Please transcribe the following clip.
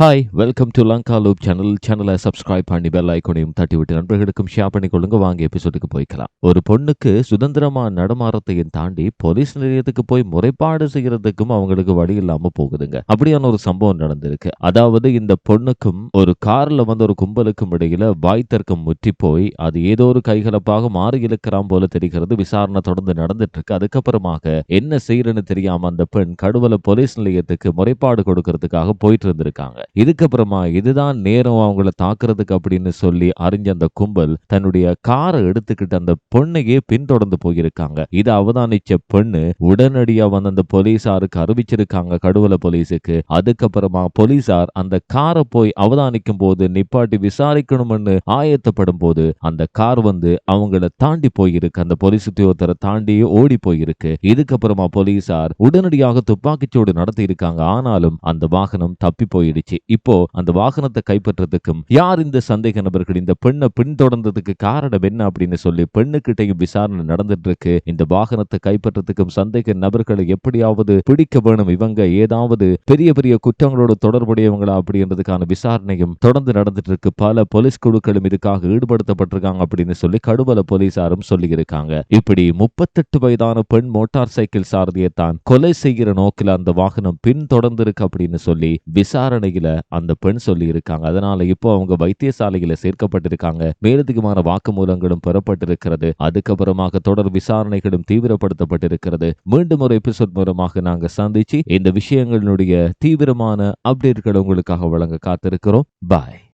Hi welcome to Lanka loop channel சேனலை subscribe பண்ணி bell ஐக்கோனையும் தட்டி விட்டு நண்பர்களுக்கும் ஷேர் பண்ணி கொள்ளுங்க வாங்க எபிசோடுக்கு போய்க்கலாம். ஒரு பொண்ணுக்கு சுதந்திரமா நடமாறத்தையும் தாண்டி போலீஸ் நிலையத்துக்கு போய் முறைப்பாடு செய்யறதுக்கும் அவங்களுக்கு வழி இல்லாம போகுதுங்க. அப்படியான ஒரு சம்பவம் நடந்திருக்கு. அதாவது இந்த பொண்ணுக்கும் ஒரு கார்ல வந்த ஒரு கும்பலுக்கும் இடையில வாய் தர்க்கம் முற்றி போய் அது ஏதோ ஒரு கைகலப்பாக மாறி இழுக்கிறான் போல தெரிகிறது. விசாரணை தொடர்ந்து நடந்துட்டு இருக்கு அதுக்கப்புறமாக என்ன செய்யறன்னு தெரியாம அந்த பெண் கடுவல போலீஸ் நிலையத்துக்கு முறைப்பாடு கொடுக்கறதுக்காக போயிட்டு இருந்திருக்காங்க. இதுக்கப்புறமா இதுதான் நேரம் அவங்கள தாக்குறதுக்கு அப்படின்னு சொல்லி அறிஞ்ச அந்த கும்பல் தன்னுடைய காரை எடுத்துக்கிட்டு அந்த பொண்ணையே பின்தொடர்ந்து போயிருக்காங்க. இதை அவதானிச்ச பெண்ணு உடனடியா வந்து அந்த போலீசாருக்கு அறிவிச்சிருக்காங்க கடுவல போலீஸுக்கு. அதுக்கப்புறமா போலீசார் அந்த காரை போய் அவதானிக்கும் போது நிப்பாட்டி விசாரிக்கணும்னு ஆயத்தப்படும் போது அந்த கார் வந்து அவங்கள தாண்டி போயிருக்கு. அந்த போலீஸ் உத்தியோகத்தரை தாண்டி ஓடி போயிருக்கு. இதுக்கப்புறமா போலீசார் உடனடியாக துப்பாக்கிச்சூடு நடத்தி இருக்காங்க ஆனாலும் அந்த வாகனம் தப்பி போயிடுச்சு. இப்போ அந்த வாகனத்தை கைப்பற்றதுக்கும் யார் இந்த சந்தேக நபர்கள்? இந்த பெண்ணை பின்தொடர்ந்ததுக்கு காரணம் என்ன அப்படின்னு சொல்லி பெண்ணுக்கிட்டையும் விசாரணை நடந்துட்டு இருக்கு இந்த வாகனத்தை கைப்பற்றதுக்கும் சந்தேக நபர்களை எப்படியாவது பிடிக்க வேணும்? இவங்க ஏதாவது பெரிய பெரிய குற்றங்களோடு தொடர்புடையவங்களா அப்படின்றதுக்கான விசாரணையும் தொடர்ந்து நடந்துட்டு இருக்கு பல போலீஸ் குழுக்களும் இதுக்காக ஈடுபடுத்தப்பட்டிருக்காங்க அப்படின்னு சொல்லி கடுவல போலீசாரும் சொல்லி இருக்காங்க இப்படி முப்பத்தெட்டு வயதான பெண் மோட்டார் சைக்கிள் சாரதியை தான் கொலை செய்கிற நோக்கில் அந்த வாகனம் பின்தொடர்ந்திருக்கு அப்படின்னு சொல்லி விசாரணையில் அந்த பெண் சொல்லி இருக்காங்க அதனால இப்போ அவங்க வைத்தியசாலையில சேர்க்கப்பட்டிருக்காங்க. மேலதிகமான வாக்குமூலங்களும் பெறப்பட்டிருக்கிறது. அதுக்கப்புறமாக தொடர் விசாரணைகளும் தீவிரப்படுத்தப்பட்டிருக்கிறது. மீண்டும் ஒரு எபிசோட் மூலமாக நாங்க சந்திச்சு இந்த விஷயங்களுடைய தீவிரமான அப்டேட்களை உங்களுக்காக வழங்க காத்திருக்கிறோம். பாய்